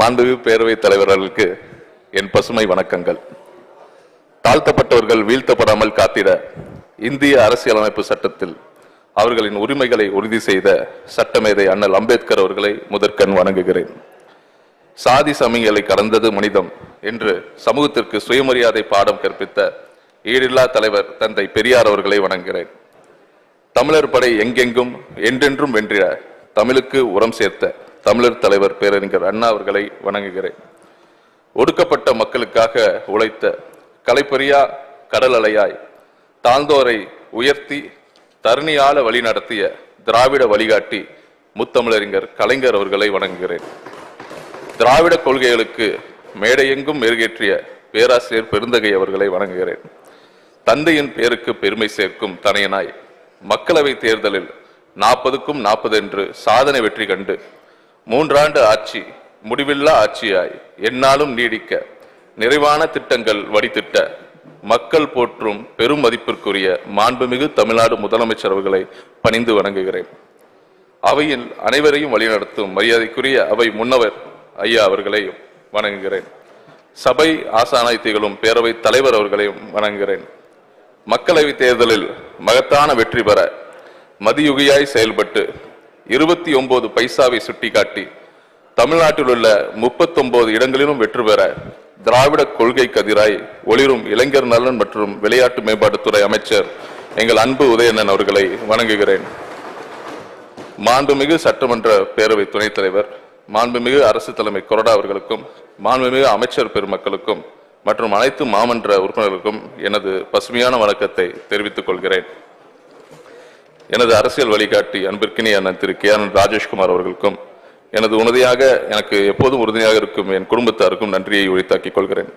மாண்புமிகு பேரவைத் தலைவர்களுக்கு என் பசுமை வணக்கங்கள். தாழ்த்தப்பட்டவர்கள் வீழ்த்தப்படாமல் காத்திட இந்திய அரசியலமைப்பு சட்டத்தில் அவர்களின் உரிமைகளை உறுதி செய்த சட்டமேதை அண்ணல் அம்பேத்கர் அவர்களை முதற்கண் வணங்குகிறேன். சாதி சமயங்களை கடந்தது மனிதம் என்று சமூகத்திற்கு சுயமரியாதை பாடம் கற்பித்த ஈடில்லா தலைவர் தந்தை பெரியார் அவர்களை வணங்குகிறேன். தமிழர் படை எங்கெங்கும் என்றென்றும் வென்றிட தமிழுக்கு உரம் சேர்த்த தமிழர் தலைவர் பேரறிஞர் அண்ணா அவர்களை வணங்குகிறேன். ஒடுக்கப்பட்ட மக்களுக்காக உழைத்த கலைப்பறியா கடல் அலையாய் தாழ்ந்தோரை உயர்த்தி தருணியால வழி நடத்திய திராவிட வழிகாட்டி முத்தமிழறிஞர் கலைஞர் அவர்களை வணங்குகிறேன். திராவிட கொள்கைகளுக்கு மேடையெங்கும் மெருகேற்றிய பேராசிரியர் பெருந்தகை அவர்களை வணங்குகிறேன். தந்தையின் பேருக்கு பெருமை சேர்க்கும் தனையனாய் மக்களவை தேர்தலில் நாற்பதுக்கும் நாற்பது என்று சாதனை வெற்றி கண்டு மூன்றாண்டு ஆட்சி முடிவில்லா ஆட்சியாய் என்னாலும் நீடிக்க நிறைவான திட்டங்கள் வடித்திட்ட மக்கள் போற்றும் பெரும் மதிப்பிற்குரிய மாண்புமிகு தமிழ்நாடு முதலமைச்சர் அவர்களை பணிந்து வணங்குகிறேன். அவையில் அனைவரையும் வழிநடத்தும் மரியாதைக்குரிய அவை முன்னவர் ஐயா அவர்களையும் வணங்குகிறேன். சபை ஆசானாய் திகழும் பேரவைத் தலைவர் அவர்களையும் வணங்குகிறேன். மக்களவை தேர்தலில் மகத்தான வெற்றி பெற மதியுகியாய் செயல்பட்டு இருபத்தி ஒன்பது பைசாவை சுட்டிக்காட்டி தமிழ்நாட்டில் உள்ள முப்பத்தொன்பது இடங்களிலும் வெற்றி பெற திராவிட கொள்கை கதிராய் ஒளிரும் இளைஞர் நலன் மற்றும் விளையாட்டு மேம்பாட்டுத்துறை அமைச்சர் எங்கள் அன்பு உதயணன் அவர்களை வணங்குகிறேன். மாண்புமிகு சட்டமன்ற பேரவை துணைத் தலைவர் மாண்புமிகு அரசு தலைமை கொறடா அவர்களுக்கும் மாண்புமிகு அமைச்சர் பெருமக்களுக்கும் மற்றும் அனைத்து மாமன்ற உறுப்பினர்களுக்கும் எனது பசுமையான வணக்கத்தை தெரிவித்துக் கொள்கிறேன். எனது அரசியல் வழிகாட்டி அன்பிற்கினி அண்ணன் திரு கே ஆனந்த் ராஜேஷ்குமார் அவர்களுக்கும் எனது உறுதியாக எனக்கு எப்போதும் உறுதியாக இருக்கும் என் குடும்பத்தாருக்கும் நன்றியை உரித்தாக்கிக் கொள்கிறேன்.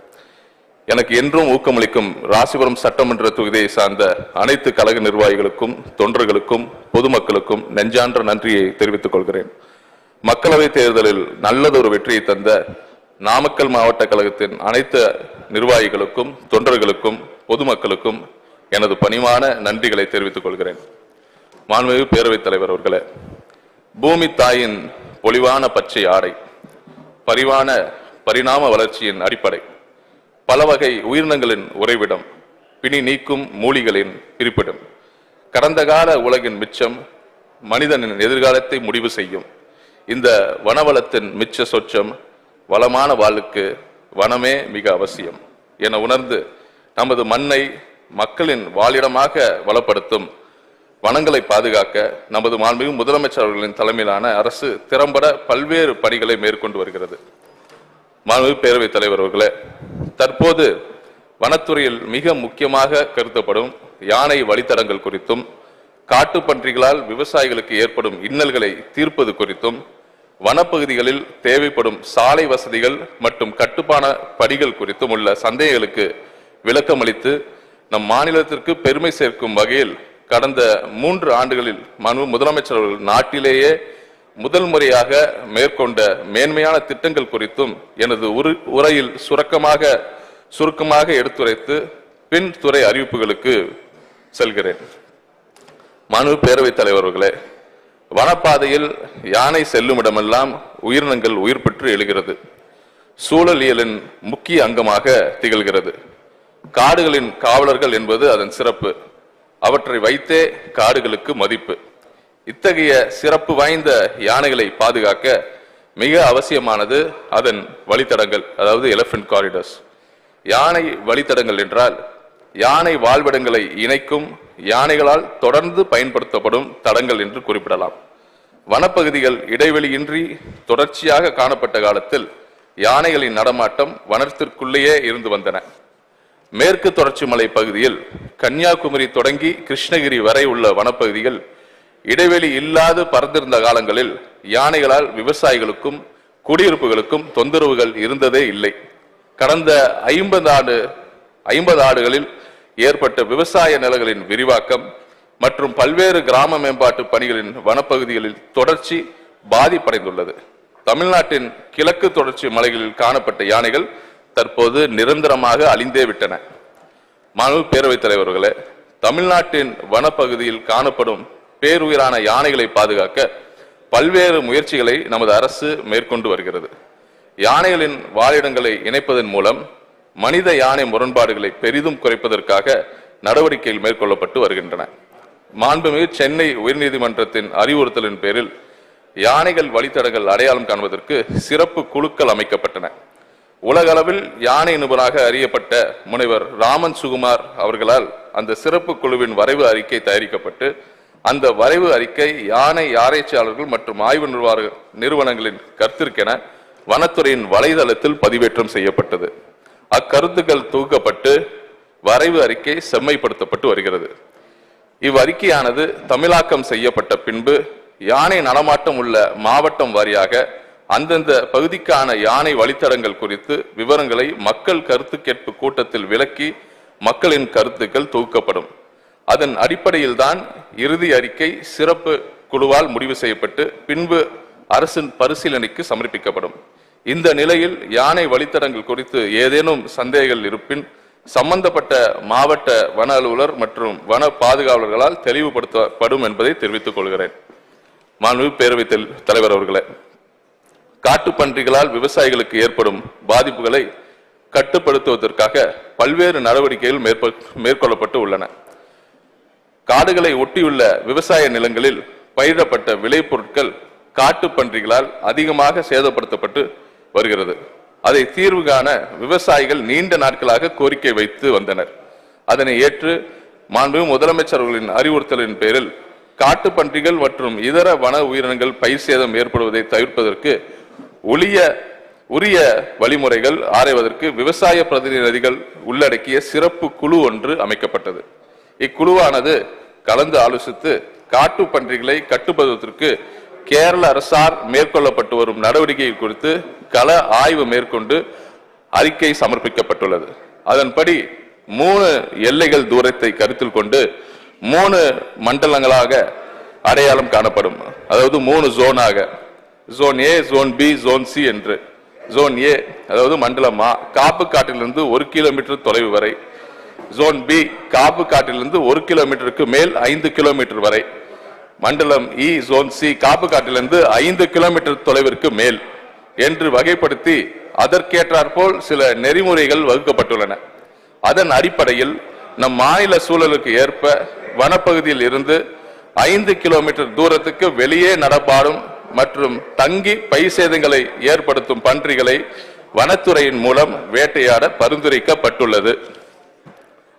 எனக்கு என்றும் ஊக்கமளிக்கும் ராசிபுரம் சட்டமன்ற தொகுதியை சார்ந்த அனைத்து கழக நிர்வாகிகளுக்கும் தொண்டர்களுக்கும் பொதுமக்களுக்கும் நெஞ்சான்ற நன்றியை தெரிவித்துக் கொள்கிறேன். மக்களவை தேர்தலில் நல்லதொரு வெற்றியை தந்த நாமக்கல் மாவட்ட கழகத்தின் அனைத்து நிர்வாகிகளுக்கும் தொண்டர்களுக்கும் பொதுமக்களுக்கும் எனது பணிவான நன்றிகளை தெரிவித்துக் கொள்கிறேன். மாண்புமிகு பேரவைத் தலைவர் அவர்களே பூமி தாயின் பொலிவான பச்சை ஆடை பரிவான பரிணாம வளர்ச்சியின் அடிப்படை பல வகை உயிரினங்களின் உறைவிடம் பிணி நீக்கும் மூலிகளின் இருப்பிடம் கடந்த கால உலகின் மிச்சம் மனிதனின் எதிர்காலத்தை முடிவு செய்யும் இந்த வனவளத்தின் மிச்ச சொச்சம் வளமான வாழ்வுக்கு வனமே மிக அவசியம். என உணர்ந்து நமது மண்ணை மக்களின் வாழிடமாக வளப்படுத்தும் வனங்களை பாதுகாக்க நமது மாண்புமிகு முதலமைச்சர் அவர்களின் தலைமையிலான அரசு திறம்பட பல்வேறு பணிகளை மேற்கொண்டு வருகிறது. மாண்புமிகு பேரவைத் தலைவர் அவர்களே தற்போது வனத்துறையில் மிக முக்கியமாக கருதப்படும் யானை வழித்தடங்கள் குறித்தும் காட்டுப்பன்றிகளால் விவசாயிகளுக்கு ஏற்படும் இன்னல்களை தீர்ப்பது குறித்தும் வனப்பகுதிகளில் தேவைப்படும் சாலை வசதிகள் மற்றும் கட்டுப்பான படிகள் குறித்தும் உள்ள சந்தேகங்களுக்கு விளக்கமளித்து நம் மாநிலத்திற்கு பெருமை சேர்க்கும் வகையில் கடந்த மூன்று ஆண்டுகளில் மனு முதலமைச்சர் அவர்கள் நாட்டிலேயே முதல் முறையாக மேற்கொண்ட மேன்மையான திட்டங்கள் குறித்தும் எனது உரு- உரையில் சுரக்கமாக சுருக்கமாக எடுத்துரைத்து பின் துறை அறிவிப்புகளுக்கு செல்கிறேன். மனு பேரவைத் தலைவர்களே வனப்பாதையில் யானை செல்லுமிடமெல்லாம் உயிரினங்கள் உயிர் பெற்று எழுகிறது. சூழலியலின் முக்கிய அங்கமாக திகழ்கிறது. காடுகளின் காவலர்கள் என்பது அதன் சிறப்பு. அவற்றை வைத்தே காடுகளுக்கு மதிப்பு. இத்தகைய சிறப்பு வாய்ந்த யானைகளை பாதுகாக்க மிக அவசியமானது அதன் வழித்தடங்கள் அதாவது எலிபென்ட் காரிடர்ஸ் யானை வழித்தடங்கள் என்றால் யானை வாழ்விடங்களை இணைக்கும் யானைகளால் தொடர்ந்து பயன்படுத்தப்படும் தடங்கள் என்று குறிப்பிடலாம். வனப்பகுதிகள் இடைவெளியின்றி தொடர்ச்சியாக காணப்பட்ட காலத்தில் யானைகளின் நடமாட்டம் வனத்திற்குள்ளேயே இருந்து வந்தன. மேற்கு தொடர்ச்சி மலை பகுதியில் கன்னியாகுமரி தொடங்கி கிருஷ்ணகிரி வரை உள்ள வனப்பகுதிகள் இடைவெளி இல்லாது பறந்திருந்த காலங்களில் யானைகளால் விவசாயிகளுக்கும் குடியிருப்புகளுக்கும் தொந்தரவுகள் இருந்ததே இல்லை. கடந்த ஐம்பது ஆண்டு ஐம்பது ஆண்டுகளில் ஏற்பட்ட விவசாய நிலங்களின் விரிவாக்கம் மற்றும் பல்வேறு கிராம மேம்பாட்டு பணிகளின் வனப்பகுதிகளில் தொடர்ச்சி பாதிப்படைந்துள்ளது. தமிழ்நாட்டின் கிழக்கு தொடர்ச்சி மலைகளில் காணப்பட்ட யானைகள் தற்போது நிரந்தரமாக அழிந்தே விட்டன. மாண்பு பேரவைத் தலைவர்களே தமிழ்நாட்டின் வனப்பகுதியில் காணப்படும் பேருயிரான யானைகளை பாதுகாக்க பல்வேறு முயற்சிகளை நமது அரசு மேற்கொண்டு வருகிறது. யானைகளின் வாழிடங்களை இணைப்பதன் மூலம் மனித யானை முரண்பாடுகளை பெரிதும் குறைப்பதற்காக நடவடிக்கைகள் மேற்கொள்ளப்பட்டு வருகின்றன. மாண்புமிகு சென்னை உயர்நீதிமன்றத்தின் அறிவுறுத்தலின் பேரில் யானைகள் வழித்தடங்கள் அடையாளம் காண்பதற்கு சிறப்பு குழுக்கள் அமைக்கப்பட்டன. உலகளவில் யானை நிபுணராக அறியப்பட்ட முனைவர் ராமன் சுகுமார் அவர்களால் அந்த சிறப்பு குழுவின் வரைவு அறிக்கை தயாரிக்கப்பட்டு அந்த வரைவு அறிக்கை யானை ஆராய்ச்சியாளர்கள் மற்றும் ஆய்வு நிர்வாக நிறுவனங்களின் கருத்திற்கென வனத்துறையின் வலைதளத்தில் பதிவேற்றம் செய்யப்பட்டது. அக்கருத்துக்கள் தொகுக்கப்பட்டு வரைவு அறிக்கை செம்மைப்படுத்தப்பட்டு வருகிறது. இவ்வறிக்கையானது தமிழாக்கம் செய்யப்பட்ட பின்பு யானை நடமாட்டம் உள்ள மாவட்டம் வாரியாக அந்தந்த பகுதிக்கான யானை வழித்தடங்கள் குறித்து விவரங்களை மக்கள் கருத்து கேட்பு கூட்டத்தில் விளக்கி மக்களின் கருத்துக்கள் தொகுக்கப்படும் அதன் அடிப்படையில்தான் இறுதி அறிக்கை சிறப்பு குழுவால் முடிவு செய்யப்பட்டு பின்பு அரசின் பரிசீலனைக்கு சமர்ப்பிக்கப்படும். இந்த நிலையில் யானை வழித்தடங்கள் குறித்து ஏதேனும் சந்தேகங்கள் இருப்பின் சம்பந்தப்பட்ட மாவட்ட வன அலுவலர் மற்றும் வன பாதுகாவலர்களால் தெளிவுபடுத்தப்படும் என்பதை தெரிவித்துக் கொள்கிறேன். மாண்பு பேரவைத் தலைவர் அவர்களே காட்டுப்பன்றிகளால் விவசாயிகளுக்கு ஏற்படும் பாதிப்புகளை கட்டுப்படுத்துவதற்காக பல்வேறு நடவடிக்கைகள் மேற்கொள்ளப்பட்டு உள்ளன. காடுகளை ஒட்டியுள்ள விவசாய நிலங்களில் பயிரிடப்பட்ட விளைபொருட்கள் காட்டுப்பன்றிகளால் அதிகமாக சேதப்படுத்தப்பட்டு வருகிறது. அதை தீர்வு காண விவசாயிகள் நீண்ட நாட்களாக கோரிக்கை வைத்து வந்தனர். அதனை ஏற்று மாண்பு முதலமைச்சர்களின் அறிவுறுத்தலின் பேரில் காட்டுப்பன்றிகள் மற்றும் இதர வன உயிரினங்கள் பயிர் சேதம் ஏற்படுவதை தவிர்ப்பதற்கு ஒளிய உரிய வழிமுறைகள் ஆராய்வதற்கு விவசாய பிரதிநிதிகள் உள்ளடக்கிய சிறப்பு குழு ஒன்று அமைக்கப்பட்டது. இக்குழுவானது கலந்து ஆலோசித்து காட்டு பன்றிகளை கட்டுப்படுவதற்கு கேரள அரசார் மேற்கொள்ளப்பட்டு வரும் நடவடிக்கை குறித்து கள ஆய்வு மேற்கொண்டு அறிக்கை சமர்ப்பிக்கப்பட்டுள்ளது. அதன்படி மூணு எல்லைகள் தூரத்தை கருத்தில் கொண்டு மூணு மண்டலங்களாக அடையாளம் காணப்படும். அதாவது மூணு ஜோனாக zone A zone B zone C என்று. ஜோன் ஏ அதாவது மண்டலம் ஆ காப்பு காட்டிலிருந்து ஒரு கிலோமீட்டர் தொலைவு வரை. ஜோன் பி காப்பு காட்டிலிருந்து ஒரு கிலோமீட்டருக்கு மேல் ஐந்து கிலோமீட்டர் வரை. மண்டலம் e இ ஜோன் சி காப்பு காட்டிலிருந்து ஐந்து கிலோமீட்டர் தொலைவிற்கு மேல் என்று வகைப்படுத்தி அதற்கேற்றாற்போல் சில நெறிமுறைகள் வகுக்கப்பட்டுள்ளன. அதன் அடிப்படையில் நம் மாநில சூழலுக்கு ஏற்ப வனப்பகுதியில் இருந்து ஐந்து கிலோமீட்டர் தூரத்துக்கு வெளியே நடப்பாடும் மற்றும் தங்கி பயிர் சேதங்களை ஏற்படுத்தும் பன்றிகளை வனத்துறையின் மூலம் வேட்டையாட பரிந்துரைக்கப்பட்டுள்ளது.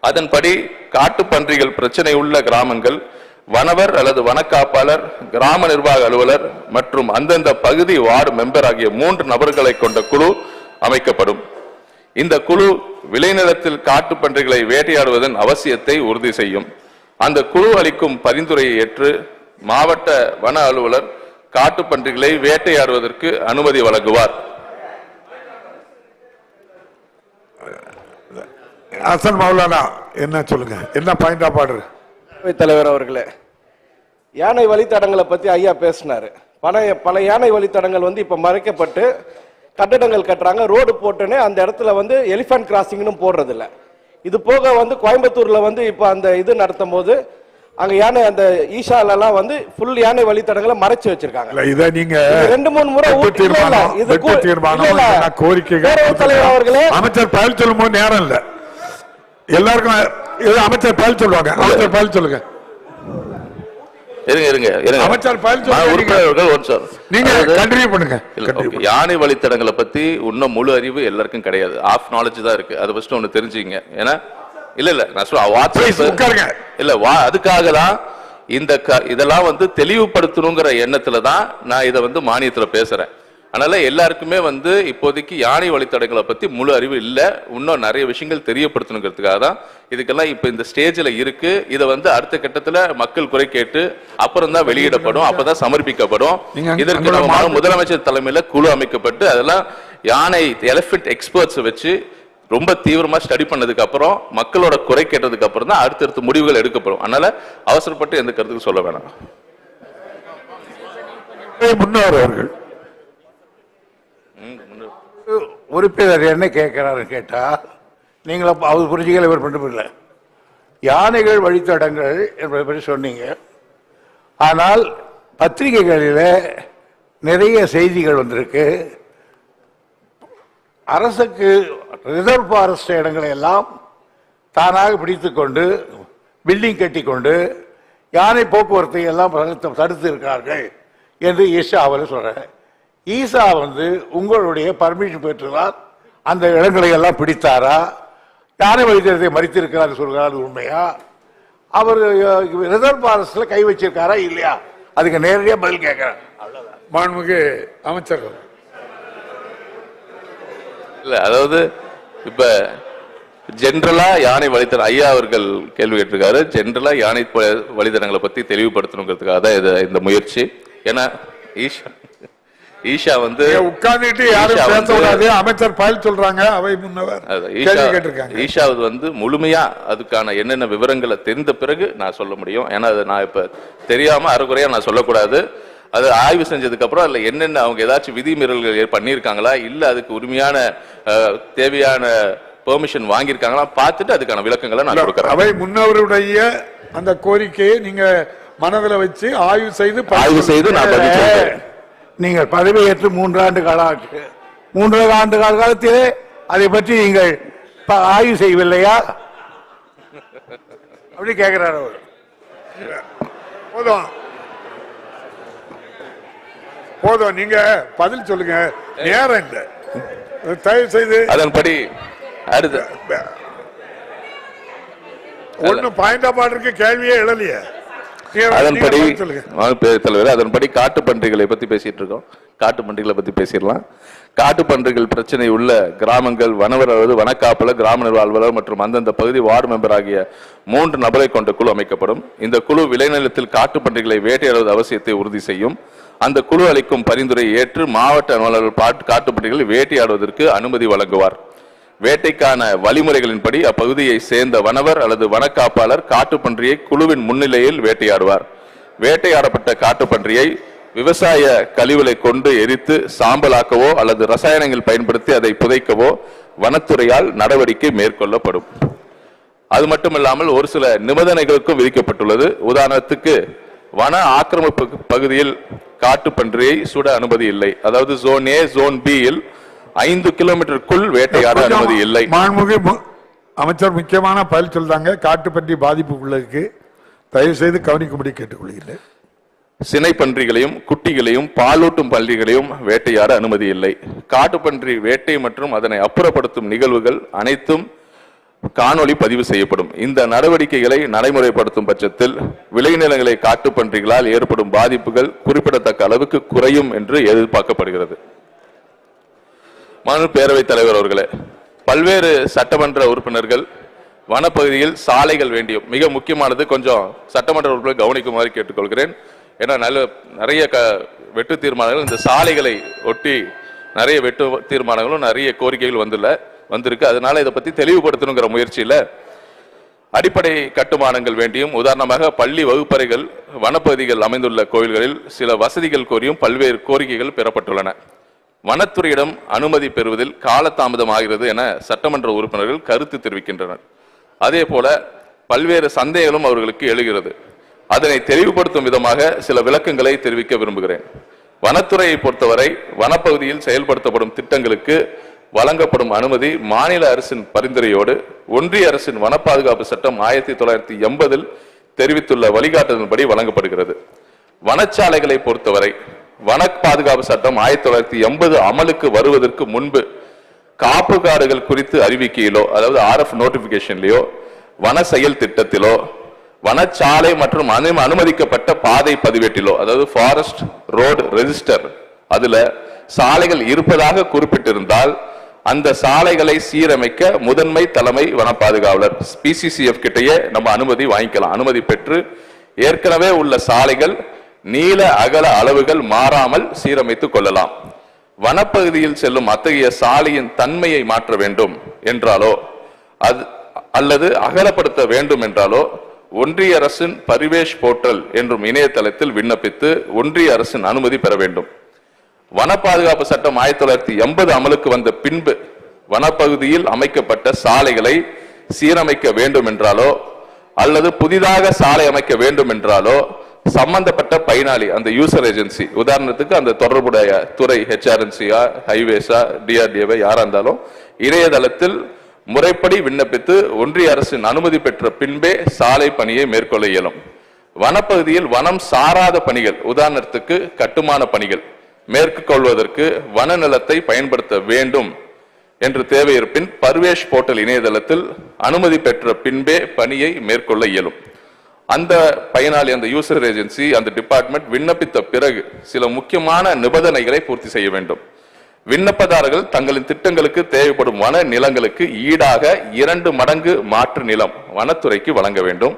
அதன்படி காட்டுப்பன்றிகள் பிரச்சனை உள்ள கிராமங்கள் வனவர் அல்லது வனக்காப்பாளர் கிராம நிர்வாக அலுவலர் மற்றும் அந்தந்த பகுதி வார்டு மெம்பர் ஆகிய மூன்று நபர்களை கொண்ட குழு அமைக்கப்படும். இந்த குழு விளைநிலத்தில் காட்டுப்பன்றிகளை வேட்டையாடுவதன் அவசியத்தை உறுதி செய்யும். அந்த குழு அளிக்கும் பரிந்துரையை ஏற்று மாவட்ட வன அலுவலர் காட்டுப்பன்றிகளை வேட்டையாடுவதற்கு அனுமதி வழங்குவார். அசன் மௌலானா என்ன சொல்லுங்க? என்ன பாயிண்ட் ஆஃப் ஆர்டர் பேரவைத் தலைவர் அவர்களே யானை வழித்தடங்களை பத்தி ஐயா பேசினாரு. பல பல யானை வழித்தடங்கள் வந்து இப்ப மறைக்கப்பட்டு கட்டடங்கள் கட்டுறாங்க. ரோடு போட்டுன்னு அந்த இடத்துல வந்து எலிஃபண்ட் கிராசிங்னு போடுறது இல்ல இது போக வந்து கோயம்புத்தூர்ல வந்து இப்ப அந்த இது நடத்தும் போது அங்க யானை அந்த ஈஷாலெல்லாம் வந்து ஃபுல் யானை வழித்தடங்களை மறைச்சு வச்சிருக்காங்க. இத நீங்க ரெண்டு மூணு முறை இது வெட்டு கூ- தீர்மானம் இல்ல, இல்ல. இல்லைன்னா கோரிக்கைகள் பேரவைத் தலைவர் அவர்களே. அமைச்சர் பதில் சொல்லும் போது நேரம் இல்ல. எல்லாருக்கும் அமைச்சர் பதில் சொல்லுவாங்க. அமைச்சர் பதில் சொல்லுங்க. இருங்க இருங்க இருங்க. அமைச்சர் உறுப்பினர்கள் ஒரு சார். நீங்க கண்டினியூ பண்ணுங்க. யானை வழித்தடங்களை பத்தி இன்னும் முழு அறிவு எல்லாருக்கும் கிடையாது. ஆஃப் நாலேஜ் தான் இருக்கு. அதை ஃபர்ஸ்ட் ஒண்ணு தெரிஞ்சுங்க ஏன்னா இல்ல இல்ல நான் சொல்ல வாட்ஸ்அப். இல்ல வா அதுக்காக தான் இந்த இதெல்லாம் வந்து தெளிவுபடுத்தணுங்கிற எண்ணத்துல தான் நான் இதை வந்து மானியத்துல பேசுறேன். அதனால எல்லாருக்குமே வந்து இப்போதைக்கு யானை வழித்தடங்களை பத்தி முழு அறிவு இல்ல. இன்னும் நிறைய விஷயங்கள் தெரியப்படுத்தணுங்கிறதுக்காக தான் இதுக்கெல்லாம் இப்ப இந்த ஸ்டேஜ்ல இருக்கு. இதை வந்து அடுத்த கட்டத்துல மக்கள் குறை கேட்டு அப்புறம் தான் வெளியிடப்படும். அப்பதான் சமர்ப்பிக்கப்படும். இதற்கு முதலமைச்சர் தலைமையில குழு அமைக்கப்பட்டு அதெல்லாம் யானை எலிஃபென்ட் எக்ஸ்பர்ட்ஸ் வச்சு ரொம்ப தீவிரமா ஸ்டடி பண்ணதுக்கு அப்புறம் மக்களோட குறை கேட்டதுக்கு அப்புறம் தான் அடுத்தடுத்த முடிவுகள் எடுக்கப்படும். அதனால அவசரப்பட்டு எந்த கருத்துக்கும் சொல்ல வேணாம். முன்னோர் அவர்கள் உறுப்பினர் என்ன கேட்கிறாரு கேட்டா நீங்கள அவர் புரிஞ்சுக்கல இவர் பண்ண யானைகள் வழித்தடங்கள் என்பதை பற்றி சொன்னீங்க. ஆனால் பத்திரிகைகளில் நிறைய செய்திகள் வந்திருக்கு. அரசுக்கு ரிசர்வ் ஃபாரஸ்ட் இடங்களை எல்லாம் தானாக பிடித்துக்கொண்டு பில்டிங் கட்டிக்கொண்டு யானை போக்குவரத்தை எல்லாம் தடுத்து- தடுத்து இருக்கிறார்கள் என்று ஈஷா அவர் சொல்கிறேன் ஈசா வந்து உங்களுடைய பர்மிஷன் பெற்றுதான் அந்த இடங்களை எல்லாம் பிடித்தாரா? யானை வைத்தியத்தை மறித்திருக்கிறார் சொல்கிறார் உண்மையா? அவர் ரிசர்வ் ஃபாரஸ்ட்ல கை வச்சிருக்காரா இல்லையா? அதுக்கு நேரடியா பதில் கேட்கிறேன் மாண்புமிகு அமைச்சர்கள். இல்ல அதாவது இப்ப ஜென்ரலா யானை வழித்தடம் ஐயா அவர்கள் கேள்வி கேட்டிருக்காரு. ஜென்ரலா யானை ப- வழித்தடங்களை பத்தி தெளிவுபடுத்தணுங்கிறதுக்காக தான் இது இந்த முயற்சி. ஏன்னா ஈஷா ஈஷா வந்து உட்கார்ந்துட்டு யாரும் ஈஷா பேச கூடாது அமைச்சர் பதில் சொல்றாங்க அவை முன்னவர். ஈஷா கேட்டிருக்காங்க. ஈஷாவது வந்து முழுமையா அதுக்கான என்னென்ன விவரங்களை தெரிந்த பிறகு நான் சொல்ல முடியும். ஏன்னா அது நான் இப்ப தெரியாம அரைகுறையா நான் சொல்லக்கூடாது. அது ஆய்வு செஞ்சதுக்கு அப்புறம் அதுல என்னென்ன அவங்க ஏதாச்சும் விதிமீறல்கள் பண்ணியிருக்காங்களா? இல்ல அதுக்கு உரிமையான தேவையான பெர்மிஷன் வாங்கியிருக்காங்களா? பார்த்துட்டு அதுக்கான விளக்கங்களை நான் கொடுக்குறேன். அவை முன்னவருடைய அந்த கோரிக்கையை நீங்க மனதில் வச்சு ஆய்வு செய்து ஆய்வு செய்து நான் நீங்கள் பதவியேற்று மூன்றாண்டு காலம் ஆச்சு. மூன்று ஆண்டு கால காலத்திலே அதை பற்றி நீங்கள் ஆய்வு செய்யவில்லையா? அப்படி கேட்கிறார் அவர். போதும். போதும். நீங்க பதில் சொல்லுங்க. நேரம் இல்லை. தயவு செய்து அதன்படி அடுத்து ஒன்னும் பாயிண்ட் ஆஃப் ஆர்டருக்கு கேள்வியே எழலையே. அதன்படி தலைவர் அதன்படி காட்டு பன்றிகளை பத்தி பேசிட்டு இருக்கோம். காட்டு பன்றிகளை பத்தி பேசிடலாம். காட்டு பன்றிகள் பிரச்சனை உள்ள கிராமங்கள் வனவர் அல்லது வனக்காப்பலர் கிராம நிர்வாக அலுவலர் மற்றும் அந்தந்த பகுதி வார்டு மெம்பர் ஆகிய மூன்று நபரை கொண்ட குழு அமைக்கப்படும். இந்த குழு விளைநிலத்தில் காட்டு பன்றிகளை வேட்டையாடுவது அவசியத்தை உறுதி செய்யும். அந்த குழு அளிக்கும் பரிந்துரை ஏற்று மாவட்ட அலுவலர்கள் பாட்டு காட்டு பன்றிகளை வேட்டையாடுவதற்கு அனுமதி வழங்குவார். வேட்டைக்கான வழிமுறைகளின்படி அப்பகுதியை சேர்ந்த வனவர் அல்லது வனக்காப்பாளர் காட்டுப்பன்றியை குழுவின் முன்னிலையில் வேட்டையாடுவார். வேட்டையாடப்பட்ட காட்டுப்பன்றியை விவசாய கழிவுகளை கொண்டு எரித்து சாம்பலாக்கவோ அல்லது ரசாயனங்கள் பயன்படுத்தி அதை புதைக்கவோ வனத்துறையால் நடவடிக்கை மேற்கொள்ளப்படும். அது மட்டுமில்லாமல் ஒரு சில நிபந்தனைகளுக்கும் விதிக்கப்பட்டுள்ளது. உதாரணத்துக்கு வன ஆக்கிரமிப்பு பகுதியில் காட்டுப்பன்றியை சுட அனுமதி இல்லை. அதாவது ஜோன் ஏ ஜோன் பி யில் ஐந்து கிலோமீட்டருக்குள் வேட்டையாட அனுமதி இல்லை. மாண்புமிகு அமைச்சர் முக்கியமான பதில் சொல்றாங்க. காட்டுப்பன்றி பாதிப்புக்குள்ளதுக்கு தயவு செய்து கவனிக்கும்படி கேட்டுக்கொள்கிறேன். சினைப்பன்றிகளையும் குட்டிகளையும் பாலூட்டும் பன்றிகளையும் வேட்டையாட அனுமதி இல்லை. காட்டுப்பன்றி வேட்டை மற்றும் அதனை அப்புறப்படுத்தும் நிகழ்வுகள் அனைத்தும் காணொளி பதிவு செய்யப்படும். இந்த நடவடிக்கைகளை நடைமுறைப்படுத்தும் பட்சத்தில் விளைநிலங்களை காட்டுப்பன்றிகளால் ஏற்படும் பாதிப்புகள் குறிப்பிடத்தக்க அளவுக்கு குறையும் என்று எதிர்பார்க்கப்படுகிறது. மாநில பேரவைத் தலைவர் அவர்களே பல்வேறு சட்டமன்ற உறுப்பினர்கள் வனப்பகுதியில் சாலைகள் வேண்டியும் மிக முக்கியமானது கொஞ்சம் சட்டமன்ற உறுப்பினர் கவனிக்குமாறு கேட்டுக்கொள்கிறேன். ஏன்னா நல்ல நிறைய க வெட்டு தீர்மானங்கள் இந்த சாலைகளை ஒட்டி நிறைய வெட்டு தீர்மானங்களும் நிறைய கோரிக்கைகள் வந்துள்ள வந்திருக்கு. அதனால இதை பற்றி தெளிவுபடுத்தணுங்கிற முயற்சியில் அடிப்படை கட்டுமானங்கள் வேண்டியும் உதாரணமாக பள்ளி வகுப்பறைகள் வனப்பகுதிகள் அமைந்துள்ள கோயில்களில் சில வசதிகள் கோரியும் பல்வேறு கோரிக்கைகள் பெறப்பட்டுள்ளன. வனத்துறையிடம் அனுமதி பெறுவதில் காலதாமதம் ஆகிறது என சட்டமன்ற உறுப்பினர்கள் கருத்து தெரிவிக்கின்றனர். அதே போல பல்வேறு சந்தேகங்களும் அவர்களுக்கு எழுகிறது. அதனை தெளிவுபடுத்தும் விதமாக சில விளக்கங்களை தெரிவிக்க விரும்புகிறேன். வனத்துறையை பொறுத்தவரை வனப்பகுதியில் செயல்படுத்தப்படும் திட்டங்களுக்கு வழங்கப்படும் அனுமதி மாநில அரசின் பரிந்துரையோடு ஒன்றிய அரசின் வன பாதுகாப்பு சட்டம் ஆயிரத்தி தொள்ளாயிரத்தி எண்பதில் தெரிவித்துள்ள வழிகாட்டுதலின்படி வழங்கப்படுகிறது. வனச்சாலைகளை பொறுத்தவரை வன பாதுகாப்பு சட்டம் ஆயிரத்தி தொள்ளாயிரத்தி எண்பது அமலுக்கு வருவதற்கு முன்பு காப்பு காடுகள் குறித்து அறிவிக்கையிலோ அதாவது ஆர்எஃப் நோட்டிபிகேஷன்லையோ வன செயல் திட்டத்திலோ வனச்சாலை மற்றும் அனு- அனுமதிக்கப்பட்ட பாதை பதிவேட்டிலோ அதாவது ஃபாரஸ்ட் ரோடு ரெஜிஸ்டர் அதுல சாலைகள் இருப்பதாக குறிப்பிட்டிருந்தால் அந்த சாலைகளை சீரமைக்க முதன்மை தலைமை வன பாதுகாவலர் பிசிசிஎஃப் கிட்டயே நம்ம அனுமதி வாங்கிக்கலாம். அனுமதி பெற்று ஏற்கனவே உள்ள சாலைகள் நீள அகல அளவுகள் மாறாமல் சீரமைத்துக் கொள்ளலாம். வனப்பகுதியில் செல்லும் அத்தகைய சாலையின் தன்மையை மாற்ற வேண்டும் என்றாலோ அது அல்லது அகலப்படுத்த வேண்டும் என்றாலோ ஒன்றிய அரசின் பரிவேஷ் போர்ட்டல் என்றும் இணையதளத்தில் விண்ணப்பித்து ஒன்றிய அரசின் அனுமதி பெற வேண்டும். வன பாதுகாப்பு சட்டம் ஆயிரத்தி தொள்ளாயிரத்தி எண்பது அமலுக்கு வந்த பின்பு வனப்பகுதியில் அமைக்கப்பட்ட சாலைகளை சீரமைக்க வேண்டும் என்றாலோ அல்லது புதிதாக சாலை அமைக்க வேண்டும் என்றாலோ சம்பந்தப்பட்ட பயனாளி அந்த யூசர் ஏஜென்சி உதாரணத்துக்கு அந்த தொடர்புடைய துறை ஹெச்ஆர்என்சியா ஹைவேஸா டிஆர்டிஏவை யாரா இருந்தாலும் இணையதளத்தில் முறைப்படி விண்ணப்பித்து ஒன்றிய அரசின் அனுமதி பெற்ற பின்பே சாலை பணியை மேற்கொள்ள இயலும். வனப்பகுதியில் வனம் சாராத பணிகள் உதாரணத்துக்கு கட்டுமான பணிகள் மேற்கொள்வதற்கு வன நிலத்தை பயன்படுத்த வேண்டும் என்று தேவை இருப்பின் பர்வேஷ் போர்ட்டல் இணையதளத்தில் அனுமதி பெற்ற பின்பே பணியை மேற்கொள்ள இயலும். அந்த பயனாளி அந்த யூசர் ஏஜென்சி அந்த டிபார்ட்மெண்ட் விண்ணப்பித்த பிறகு சில முக்கியமான நிபந்தனைகளை பூர்த்தி செய்ய வேண்டும். விண்ணப்பதாரர்கள் தங்களின் திட்டங்களுக்கு தேவைப்படும் வன நிலங்களுக்கு ஈடாக இரண்டு மடங்கு மாற்று நிலம் வனத்துறைக்கு வழங்க வேண்டும்.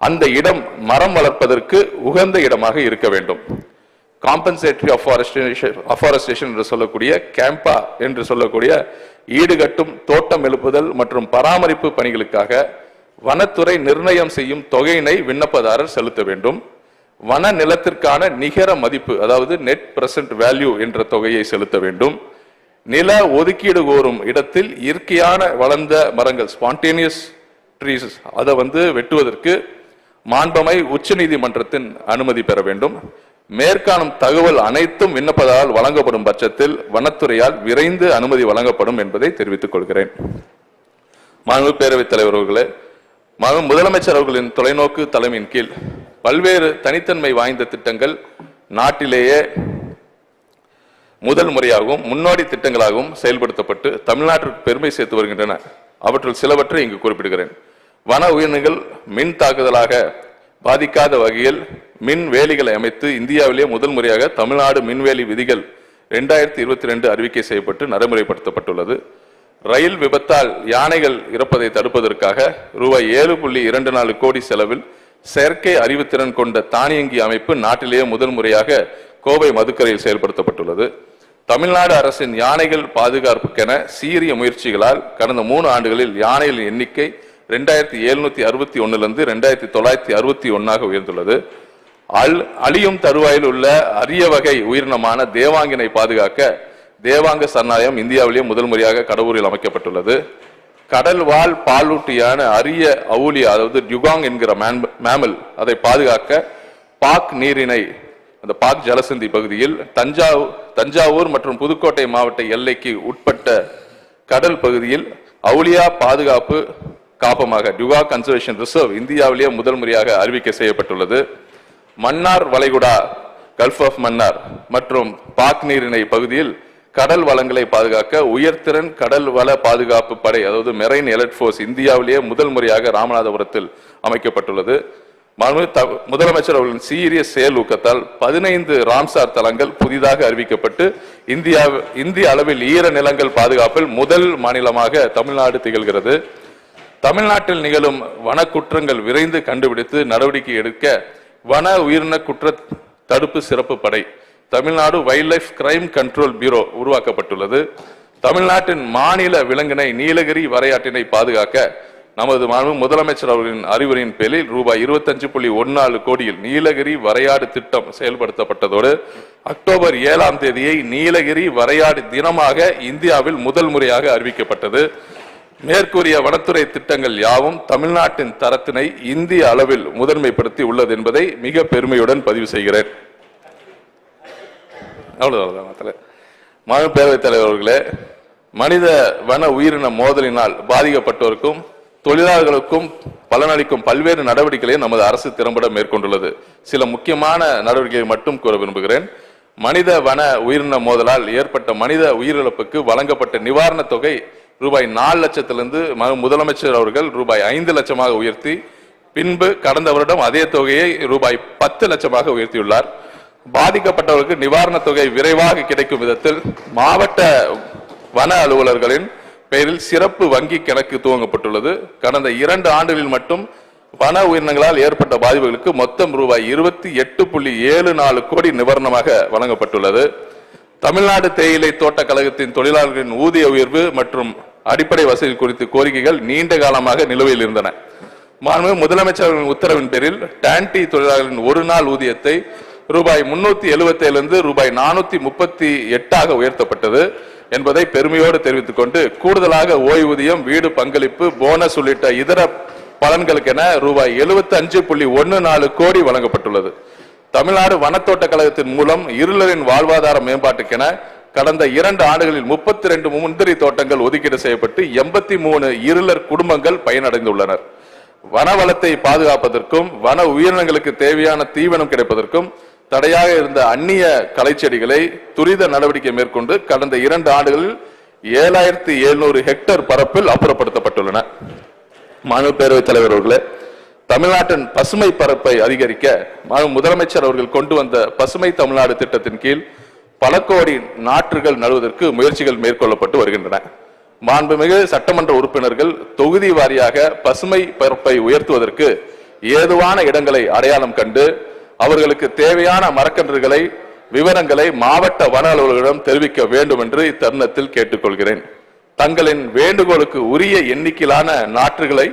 அந்த இடம் மரம் வளர்ப்பதற்கு உகந்த இடமாக இருக்க வேண்டும். காம்பன்சேட்டரி அஃபாரஸ்டேஷன் அஃபாரஸ்டேஷன் என்று சொல்லக்கூடிய கேம்பா என்று சொல்லக்கூடிய ஈடுகட்டும் தோட்டம் எழுப்புதல் மற்றும் பராமரிப்பு பணிகளுக்காக வனத்துறை நிர்ணயம் செய்யும் தொகையினை விண்ணப்பதாரர் செலுத்த வேண்டும். வன நிலத்திற்கான நிகர மதிப்பு அதாவது நெட் பிரசன்ட் வேல்யூ என்ற தொகையை செலுத்த வேண்டும். நில ஒதுக்கீடு கோரும் இடத்தில் இயற்கையான வளர்ந்த மரங்கள் ஸ்பான்டேனியஸ் ட்ரீஸ் அதை வந்து வெட்டுவதற்கு மாண்பமை உச்சநீதிமன்றத்தின் அனுமதி பெற வேண்டும். மேற்காணும் தகவல் அனைத்தும் விண்ணப்பதால் வழங்கப்படும் பட்சத்தில் வனத்துறையால் விரைந்து அனுமதி வழங்கப்படும் என்பதை தெரிவித்துக் கொள்கிறேன். மாண்பு பேரவைத் தலைவர்களே முதலமைச்சர் அவர்களின் தொலைநோக்கு தலைமையின் கீழ் பல்வேறு தனித்தன்மை வாய்ந்த திட்டங்கள் நாட்டிலேயே முதல் முறையாகவும் முன்னோடி திட்டங்களாகவும் செயல்படுத்தப்பட்டு தமிழ்நாட்டிற்கு பெருமை சேர்த்து வருகின்றன. அவற்றுள் சிலவற்றை இங்கு குறிப்பிடுகிறேன். வன உயிரினங்கள் மின் தாக்குதலாக பாதிக்காத வகையில் மின் வேலிகளை அமைத்து இந்தியாவிலேயே முதல் முறையாக தமிழ்நாடு மின்வேலி விதிகள் இரண்டாயிரத்தி இருபத்தி ரெண்டு அறிவிக்கை செய்யப்பட்டு நடைமுறைப்படுத்தப்பட்டுள்ளது. ரயில் விபத்தால் யானைகள் இறப்பதை தடுப்பதற்காக ரூபாய் ஏழு புள்ளி இரண்டு நாலு கோடி செலவில் செயற்கை அறிவுத்திறன் கொண்ட தானியங்கி அமைப்பு நாட்டிலேயே முதல் முறையாக கோவை மதுக்கரையில் செயல்படுத்தப்பட்டுள்ளது. தமிழ்நாடு அரசின் யானைகள் பாதுகாப்புக்கென சீரிய முயற்சிகளால் கடந்த மூணு ஆண்டுகளில் யானைகளின் எண்ணிக்கை ரெண்டாயிரத்தி எழுநூத்தி அறுபத்தி ஒன்னுலேருந்து ரெண்டாயிரத்தி தொள்ளாயிரத்தி அறுபத்தி ஒன்னாக உயர்ந்துள்ளது. அல் அழியும் தருவாயில் உள்ள அரிய வகை உயிரினமான தேவாங்கினை பாதுகாக்க தேவாங்க சரணாலயம் இந்தியாவிலேயே முதல் முறையாக கடவுரில் அமைக்கப்பட்டுள்ளது. கடல் வாழ் பாலூட்டியான அரிய அவுலி அதாவது டியுகாங் என்கிற மேமல் அதை பாதுகாக்க பாக் நீரிணை அந்த பாக் ஜலசந்தி பகுதியில் தஞ்சாவூர் தஞ்சாவூர் மற்றும் புதுக்கோட்டை மாவட்ட எல்லைக்கு உட்பட்ட கடல் பகுதியில் அவுலியா பாதுகாப்பு காப்பமாக டுகா கன்சர்வேஷன் ரிசர்வ் இந்தியாவிலேயே முதல் முறையாக அறிவிக்க செய்யப்பட்டுள்ளது. மன்னார் வளைகுடா கல்ஃப் ஆஃப் மன்னார் மற்றும் பாக் நீரிணை பகுதியில் கடல் வளங்களை பாதுகாக்க உயர்திறன் கடல் வள பாதுகாப்பு படை அதாவது மெரைன் எலட் ஃபோர்ஸ் இந்தியாவிலேயே முதல் முறையாக ராமநாதபுரத்தில் அமைக்கப்பட்டுள்ளது. முதலமைச்சர் அவர்களின் சீரிய செயல் ஊக்கத்தால் பதினைந்து ராம்சார் தலங்கள் புதிதாக அறிவிக்கப்பட்டு இந்தியா இந்திய அளவில் ஈர நிலங்கள் பாதுகாப்பில் முதல் மாநிலமாக தமிழ்நாடு திகழ்கிறது. தமிழ்நாட்டில் நிகழும் வன குற்றங்கள் விரைந்து கண்டுபிடித்து நடவடிக்கை எடுக்க வன உயிரின குற்ற தடுப்பு சிறப்பு படை Tamil Nadu wildlife crime control bureau உருவாக்கப்பட்டுள்ளது. தமிழ்நாட்டின் மாநில விலங்கினை நீலகிரி வரையாட்டினை பாதுகாக்க நமது மாண்பு முதலமைச்சர் அவர்களின் அறிவுரையின் பேரில் ரூபாய் இருபத்தஞ்சு புள்ளி ஒன்னாலு கோடியில் நீலகிரி வரையாடு திட்டம் செயல்படுத்தப்பட்டதோடு அக்டோபர் ஏழாம் தேதியை நீலகிரி வரையாடு தினமாக இந்தியாவில் முதல் முறையாக அறிவிக்கப்பட்டது. மேற்கூறிய வனத்துறை திட்டங்கள் யாவும் தமிழ்நாட்டின் தரத்தினை இந்திய அளவில் முதன்மைப்படுத்தி உள்ளது என்பதை மிக பெருமையுடன் பதிவு செய்கிறேன். அவ்வளவுதான் தலை மாநில பேரவைத் தலைவர் மனித வன உயிரின மோதலினால் பாதிக்கப்பட்டோருக்கும் தொழிலாளர்களுக்கும் பலனளிக்கும் பல்வேறு நடவடிக்கைகளை நமது அரசு திறம்பட மேற்கொண்டுள்ளது. சில முக்கியமான நடவடிக்கைகளை மட்டும் கூற விரும்புகிறேன். மனித வன உயிரின மோதலால் ஏற்பட்ட மனித உயிரிழப்புக்கு வழங்கப்பட்ட நிவாரணத் தொகை ரூபாய் நாலு லட்சத்திலிருந்து முதலமைச்சர் அவர்கள் ரூபாய் ஐந்து லட்சமாக உயர்த்தி பின்பு கடந்த வருடம் அதே தொகையை ரூபாய் பத்து லட்சமாக உயர்த்தியுள்ளார். பாதிக்கப்பட்டவர்களுக்கு நிவாரணத் தொகை விரைவாக கிடைக்கும் விதத்தில் மாவட்ட வன அலுவலர்களின் பெயரில் சிறப்பு வங்கி கணக்கு துவங்கப்பட்டுள்ளது. கடந்த இரண்டு ஆண்டுகளில் மட்டும் வன உயிரினங்களால் ஏற்பட்ட பாதிப்புகளுக்கு மொத்தம் ரூபாய் இருபத்தி எட்டு புள்ளி ஏழு நாலு கோடி நிவாரணமாக வழங்கப்பட்டுள்ளது. தமிழ்நாடு தேயிலை தோட்ட கழகத்தின் தொழிலாளர்களின் ஊதிய உயர்வு மற்றும் அடிப்படை வசதி குறித்து கோரிக்கைகள் நீண்ட காலமாக நிலுவையில் இருந்தன. மாண்புமிகு முதலமைச்சர்களின் உத்தரவின் பேரில் டான்டி தொழிலாளர்களின் ஒரு நாள் ஊதியத்தை ரூபாய் முன்னூத்தி எழுபத்தி இருந்து ரூபாய் நானூத்தி முப்பத்தி எட்டாக உயர்த்தப்பட்டது என்பதை பெருமையோடு தெரிவித்துக் கொண்டு கூடுதலாக ஓய்வூதியம் வீடு பங்களிப்பு போனஸ் உள்ளிட்ட இதர பலன்களுக்கென ரூபாய் எழுபத்தி அஞ்சு புள்ளி ஒன்னு நாலு கோடி வழங்கப்பட்டுள்ளது. தமிழ்நாடு வனத்தோட்ட கழகத்தின் மூலம் இருளரின் வாழ்வாதார மேம்பாட்டுக்கென கடந்த இரண்டு ஆண்டுகளில் முப்பத்தி ரெண்டு முந்திரி தோட்டங்கள் ஒதுக்கீடு செய்யப்பட்டு எண்பத்தி மூணு இருளர் குடும்பங்கள் பயனடைந்துள்ளனர். வனவளத்தை பாதுகாப்பதற்கும் வன உயிரினங்களுக்கு தேவையான தீவனம் கிடைப்பதற்கும் தடையாக இருந்த அந்நிய கலைச்செடிகளை துரித நடவடிக்கை மேற்கொண்டு கடந்த இரண்டு ஆண்டுகளில் ஏழாயிரத்தி எழுநூறு ஹெக்டேர் பரப்பில் அப்புறப்படுத்தப்பட்டுள்ளன. மாநில பேரவைத் தலைவர் அவர்களே தமிழ்நாட்டின் பசுமை பரப்பை அதிகரிக்க முதலமைச்சர் அவர்கள் கொண்டு வந்த பசுமை தமிழ்நாடு திட்டத்தின் கீழ் பல கோடி நாற்றுகள் நடுவதற்கு முயற்சிகள் மேற்கொள்ளப்பட்டு வருகின்றன. மாண்புமிகு சட்டமன்ற உறுப்பினர்கள் தொகுதி வாரியாக பசுமை பரப்பை உயர்த்துவதற்கு ஏதுவான இடங்களை அடையாளம் கண்டு அவர்களுக்கு தேவையான மரக்கன்றுகளை விவரங்களை மாவட்ட வன அலுவலர்களிடம் தெரிவிக்க வேண்டும் என்று இத்தருணத்தில் கேட்டுக்கொள்கிறேன். தங்களின் வேண்டுகோளுக்கு உரிய எண்ணிக்கையிலான நாற்றுகளை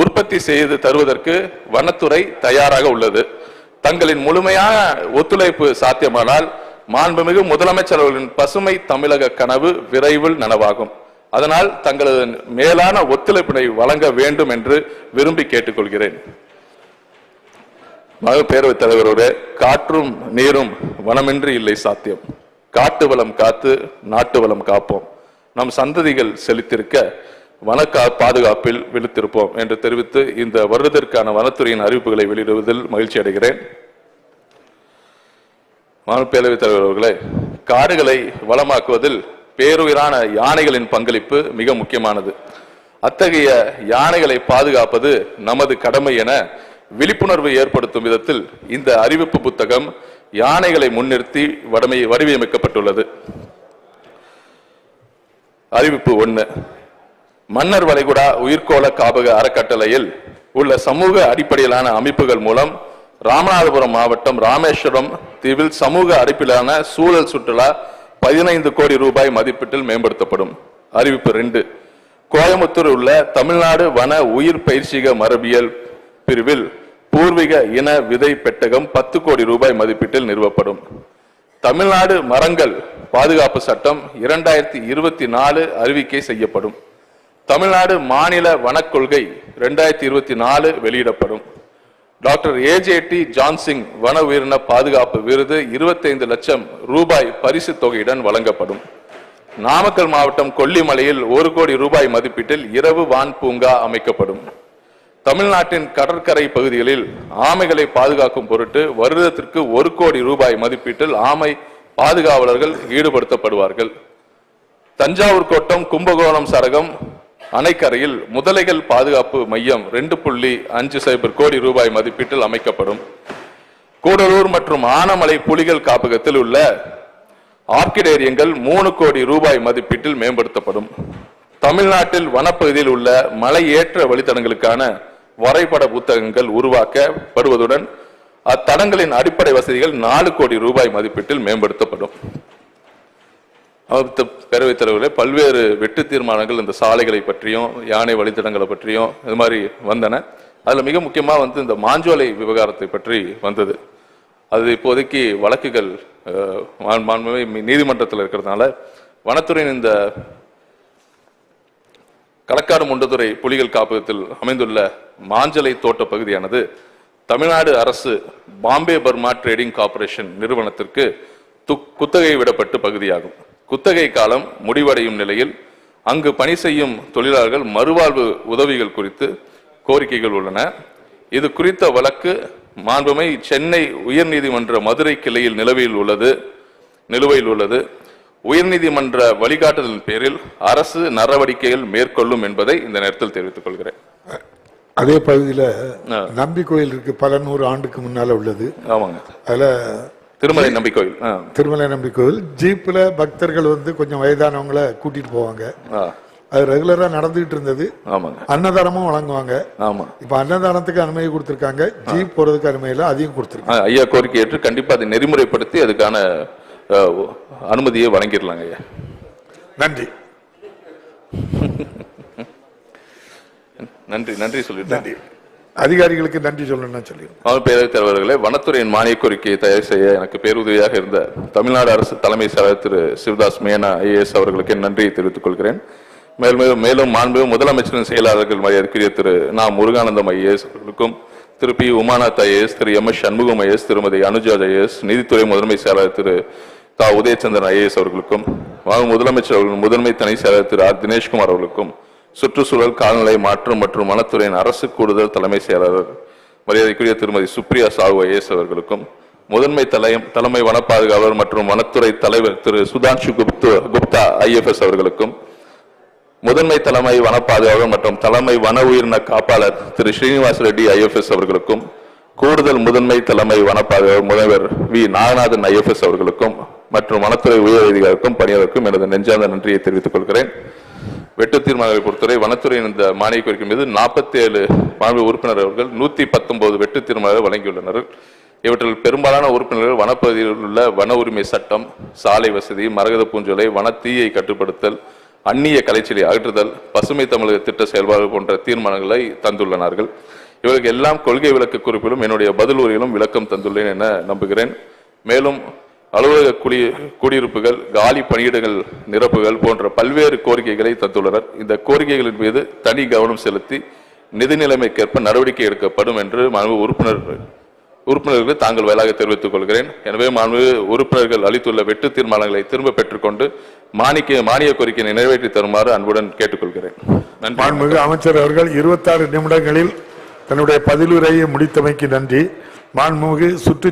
உற்பத்தி செய்து தருவதற்கு வனத்துறை தயாராக உள்ளது. தங்களின் முழுமையான ஒத்துழைப்பு சாத்தியமானால் மாண்புமிகு முதலமைச்சர் அவர்களின் பசுமை தமிழக கனவு விரைவில் நனவாகும். அதனால் தங்களது மேலான ஒத்துழைப்பினை வழங்க வேண்டும் என்று விரும்பி கேட்டுக்கொள்கிறேன். பேரவைத் தலைவரோட காற்றும் நீரும் வனமின்றி இல்லை சாத்தியம். காட்டு வளம் காத்து நாட்டு வளம் காப்போம். நம் சந்ததிகள் செலுத்திருக்க வன கா- பாதுகாப்பில் விழுத்திருப்போம் என்று தெரிவித்து இந்த வருடத்திற்கான வனத்துறையின் அறிவிப்புகளை வெளியிடுவதில் மகிழ்ச்சி அடைகிறேன். மாநில பேரவைத் தலைவர் அவர்களே காடுகளை வளமாக்குவதில் பேருயிரான யானைகளின் பங்களிப்பு மிக முக்கியமானது. அத்தகைய யானைகளை பாதுகாப்பது நமது கடமை என விழிப்புணர்வு ஏற்படுத்தும் விதத்தில் இந்த அறிவிப்பு புத்தகம் யானைகளை முன்னிறுத்தி வடமை வடிவமைக்கப்பட்டுள்ளது. அறிவிப்பு ஒன்று மன்னர் வளைகுடா உயிர்கோள காப்பக அறக்கட்டளையில் உள்ள சமூக அடிப்படையிலான அமைப்புகள் மூலம் ராமநாதபுரம் மாவட்டம் ராமேஸ்வரம் தீவில் சமூக அடிப்படையிலான சூழல் சுற்றுலா பதினைந்து கோடி ரூபாய் மதிப்பீட்டில் மேம்படுத்தப்படும். அறிவிப்பு ரெண்டு. கோயம்புத்தூர் உள்ள தமிழ்நாடு வன உயிர் பயிற்சிக மரபியல் பிரிவில் பூர்வீக இன விதை பெட்டகம் பத்து கோடி ரூபாய் மதிப்பீட்டில் நிறுவப்படும். தமிழ்நாடு மரங்கள் பாதுகாப்பு சட்டம் இரண்டாயிரத்தி இருபத்தி நாலு அறிவிக்கை செய்யப்படும். தமிழ்நாடு மாநில வனக்கொள்கை இரண்டாயிரத்தி இருபத்தி நாலு வெளியிடப்படும். டாக்டர் ஏஜேடி ஜான்சிங் வன உயிரின பாதுகாப்பு விருது 25 லட்சம் ரூபாய் பரிசு தொகையுடன் வழங்கப்படும். நாமக்கல் மாவட்டம் கொல்லிமலையில் ஒரு கோடி ரூபாய் மதிப்பீட்டில் இரவு வான் பூங்கா அமைக்கப்படும். தமிழ்நாட்டின் கடற்கரை பகுதிகளில் ஆமைகளை பாதுகாக்கும் பொருட்டு வருடத்திற்கு ஒரு கோடி ரூபாய் மதிப்பீட்டில் ஆமை பாதுகாவலர்கள் ஈடுபடுத்தப்படுவார்கள். தஞ்சாவூர் கோட்டம் கும்பகோணம் சரகம் அணைக்கரையில் முதலைகள் பாதுகாப்பு மையம் ரெண்டு புள்ளி அஞ்சு சைபர் கோடி ரூபாய் மதிப்பீட்டில் அமைக்கப்படும். கூடலூர் மற்றும் ஆனமலை புலிகள் காப்பகத்தில் உள்ள ஆர்கிடேரியங்கள் மூணு கோடி ரூபாய் மதிப்பீட்டில் மேம்படுத்தப்படும். தமிழ்நாட்டில் வனப்பகுதியில் உள்ள மலையேற்ற வழித்தடங்களுக்கான வரைபட புத்தகங்கள் உருவாக்கப்படுவதுடன் அத்தடங்களின் அடிப்படை வசதிகள் நாலு கோடி ரூபாய் மதிப்பீட்டில் மேம்படுத்தப்படும். அடுத்த பேரவைத் தலைவர்களே பல்வேறு வெட்டு தீர்மானங்கள் இந்த சாலைகளை பற்றியும் யானை வழித்தடங்களை பற்றியும் இது மாதிரி வந்தன. அதில் மிக முக்கியமாக வந்து இந்த மாஞ்சோலை விவகாரத்தை பற்றி வந்தது. அது இப்போதைக்கு வழக்குகள் நீதிமன்றத்தில் இருக்கிறதுனால வனத்துறையின் இந்த களக்காடு முண்டதுறை புலிகள் காப்பகத்தில் அமைந்துள்ள மாஞ்சலை தோட்ட பகுதியானது தமிழ்நாடு அரசு பாம்பே பர்மா ட்ரேடிங் கார்ப்பரேஷன் நிறுவனத்திற்கு து- குத்தகை விடப்பட்டு பகுதியாகும். குத்தகை காலம் முடிவடையும் நிலையில் அங்கு பணி செய்யும் தொழிலாளர்கள் மறுவாழ்வு உதவிகள் குறித்து கோரிக்கைகள் உள்ளன. இது குறித்த வழக்கு மாண்புமை சென்னை உயர்நீதிமன்ற மதுரை கிளையில் நிலவையில் உள்ளது நிலுவையில் உள்ளது. உயர்நீதிமன்ற வழிகாட்டுதலின் பேரில் அரசு நடவடிக்கைகள் மேற்கொள்ளும் என்பதை இந்த நேரத்தில் தெரிவித்துக் கொள்கிறேன். அதே பகுதியில. நம்பி கோயில் இருக்கு பல நூறு ஆண்டுக்கு முன்னால உள்ளது. ஆமாங்க. அதுல திருமலை நம்பி கோயில் திருமலை நம்பி கோயில். ஜீப்ல பக்தர்கள் வந்து கொஞ்சம் வயதானவங்கள கூட்டிட்டு போவாங்க. அது ரெகுலரா நடந்துகிட்டு இருந்தது. அன்னதானமும் வழங்குவாங்க. ஆமா. இப்ப அன்னதானத்துக்கு அனுமதி கொடுத்திருக்காங்க. ஜீப் போறதுக்கு அனுமதி இல்லை அதையும் கொடுத்திருக்காங்க. ஐயா கோரிக்கை ஏற்று கண்டிப்பா அதை நெறிமுறைப்படுத்தி அதுக்கான அனுமதியை வழங்கிடலாங்க ஐயா. நன்றி. நன்றி நன்றி சொல்லிட்டேன் நன்றி. அதிகாரிகளுக்கு நன்றி சொல்லணும்னு சொல்லிடுங்க மாவட்ட பேரவைத் தலைவர்களே வனத்துறையின் மானிய கோரிக்கையை தயார் செய்ய எனக்கு பேருதவியாக இருந்த தமிழ்நாடு அரசு தலைமை செயலர் திரு சிவதாஸ் மேனா ஐஏஎஸ் அவர்களுக்கு நன்றியை தெரிவித்துக் கொள்கிறேன். மேலும் மேலும் மாண்பு முதலமைச்சரின் செயலாளர்கள் மரியாதைக்குரிய திரு நா. முருகானந்தம் ஐஏஎஸ் அவர்களுக்கும் Thiru P. Umanath IAS Thiru M. S. Shanmugam IAS Thirumathi Anuja IAS நீதித்துறை முதன்மை செயலாளர் திரு தா உதயச்சந்திரன் ஐஏஎஸ் அவர்களுக்கும் முதலமைச்சர் அவர்கள் முதன்மை தனி செயலர் திரு ஆர். தினேஷ்குமார் அவர்களுக்கும் சுற்றுச்சூழல் கால்நிலை மாற்றம் மற்றும் வனத்துறையின் அரசு கூடுதல் தலைமை செயலாளர் மரியாதைக்குரிய திருமதி சுப்ரியா சாகு ஐஏஎஸ் அவர்களுக்கும் முதன்மை தலையம் தலைமை வன பாதுகாவலர் மற்றும் வனத்துறை தலைவர் திரு சுதான்ஷு குப்து குப்தா ஐஎஃப்எஸ் அவர்களுக்கும் முதன்மை தலைமை வன பாதுகாவலர் மற்றும் தலைமை வன உயிரின காப்பாளர் திரு ஸ்ரீனிவாஸ் ரெட்டி ஐஎஃப்எஸ் அவர்களுக்கும் கூடுதல் முதன்மை தலைமை வன பாதுகாவலர் முதல்வர் வி. நாகநாதன் ஐஎஃப்எஸ் அவர்களுக்கும் மற்றும் வனத்துறை உயர் அதிகாரிக்கும் பணியாளருக்கும் எனது நெஞ்சார்ந்த நன்றியை தெரிவித்துக் கொள்கிறேன். வெட்டு தீர்மானங்களை பொறுத்தவரை வனத்துறையின் இந்த மானிய கோரிக்கை மீது நாற்பத்தி ஏழு மாண்பு உறுப்பினர் அவர்கள் நூத்தி பத்தொன்பது வெட்டு தீர்மானங்களை வழங்கியுள்ளனர். இவற்றில் பெரும்பாலான உறுப்பினர்கள் வனப்பகுதியில் உள்ள வன உரிமை சட்டம் சாலை வசதி மரகத பூஞ்சோலை வனத்தீயை கட்டுப்படுத்தல் அந்நிய கலைச்சலை அகற்றுதல் பசுமை தமிழக திட்ட செயல்பாடு போன்ற தீர்மானங்களை தந்துள்ளனார்கள். இவர்களுக்கு எல்லாம் கொள்கை விளக்க குறிப்பிலும் என்னுடைய பதில் உரையிலும் விளக்கம் தந்துள்ளேன் என நம்புகிறேன். மேலும் அலுவலக குடி குடியிருப்புகள் காலி பணியிடங்கள் நிரப்புகள் போன்ற பல்வேறு கோரிக்கைகளை தந்துள்ளனர். இந்த கோரிக்கைகளின் மீது தனி கவனம் செலுத்தி நிதி நிலைமைக்கேற்ப நடவடிக்கை எடுக்கப்படும் என்று மாண்பு உறுப்பினர் உறுப்பினர்களுக்கு தாங்கள் வாயிலாக தெரிவித்துக் கொள்கிறேன். எனவே மாண்பு உறுப்பினர்கள் அளித்துள்ள வெட்டு தீர்மானங்களை திரும்ப பெற்றுக்கொண்டு மானிக்க மானிய கோரிக்கையை நிறைவேற்றி தருமாறு அன்புடன் கேட்டுக்கொள்கிறேன். மாண்புமிகு அமைச்சர் அவர்கள் இருபத்தாறு நிமிடங்களில் தன்னுடைய பதிலுரையை முடித்தமைக்கு நன்றி. மாண்புமிகு சுற்று